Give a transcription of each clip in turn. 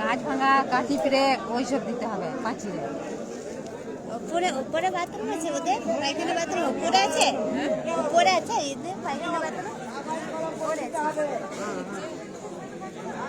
কাজ ভাঙা কাঠি ব্রেক ওইসব দিতে হবে পাঁচিরে উপরে উপরে বাথরুম আছে ওদের? পায়খানা বাথরুম উপরে আছে? উপরে আছে? এদের পায়খানা বাথরুম উপরে আছে।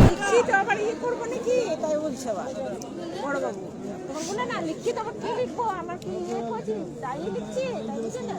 লিখিত আবার ই করব নাকি? তাই বলছে আবার। বড়বাবু তখন বলে না লিখিত আবার কি লিখব? আমার কি ইয়ে করছি তাই লিখছি তাই লিখছে না?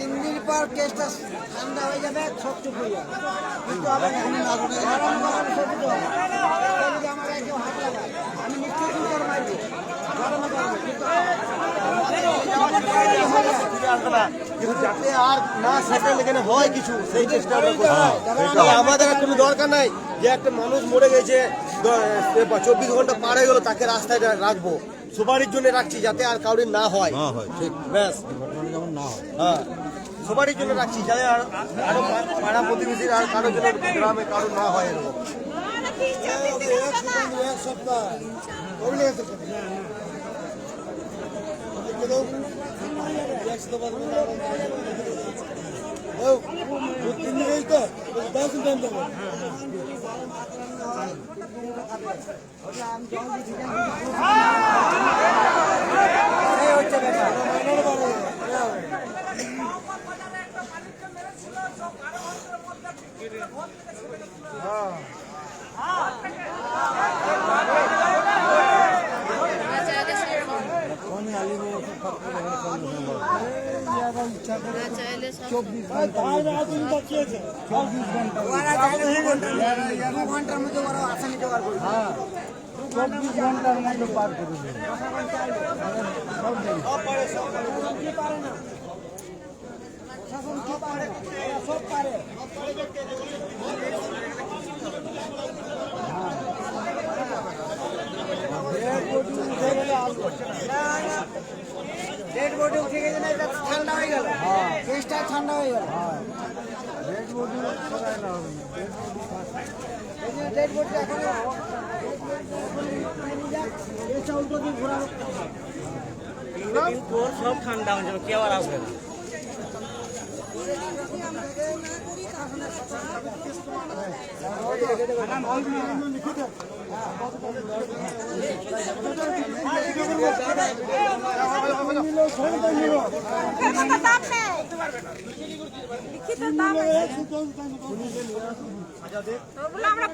তিন দিন পর কেসটা ঠান্ডা হয়ে যাবে সব চুপ হয়ে যাবে। কিন্তু আবার এখন গরম গরম সবজি আমার কেউ হাত লাগায় আমি নিশ্চয়ই মারবো। গরমে গরমে কিন্তু কিন্তু যাতে আর না সেটেল এখানে হয় কিছু সেই চেষ্টা আমাদের কোনো দরকার নাই যে একটা মানুষ মরে গেছে চব্বিশ ঘণ্টা পার হয়ে গেল তাকে রাস্তায় রাখব। সবারই জন্য রাখছি যাতে আর কারোর না হয়। ঠিক ব্যাস। হ্যাঁ। সবারই জন্য রাখছি, যাতে আর পাড়া প্রতিবেশীর আর কারোর জন্য গ্রামে কারোর না হয় এরকম। দশ দিন দেবো এই হচ্ছে ব্যাপার জোগাড় করবে চব্বিশ ঘণ্টার বডি উঠে গেছে না এটা ঠান্ডা হয়ে গেল। কেসটা ঠান্ডা হয়ে গেল। ডেড এখন ওর সব ঠান্ডা হয়ে যাবে কেউ আর আসবে না। লিখিত আমরা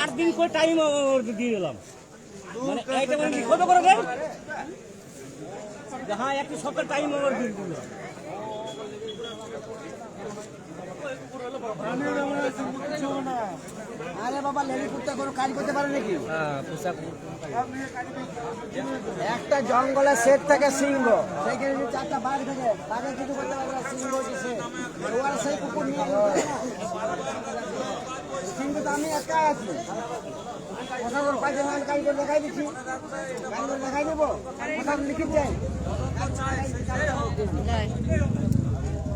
আট দিন করে টাইম দিয়ে দিলাম। মানে এইটা মানে কত করে হ্যাঁ একটু সপ্তাহ টাইম ওভার দিয়ে দিলাম। আরে বাবা লেলি কুত্তা কোনো কাজ করতে পারে নাকি? একটা জঙ্গলে সেট থাকে সিংহ। সেইখানে যদি চারটা বাঘ থাকে বাঘে কিছু করতে পারবে না সিংহ হচ্ছে ওরা সেই কুকুর নিয়ে। সিংহ তো আমি একা আছি। কথা বল কাজ করে দেখাই দিচ্ছি। কাজ করে দেখাই দেবো। কথা লিখিত যাই।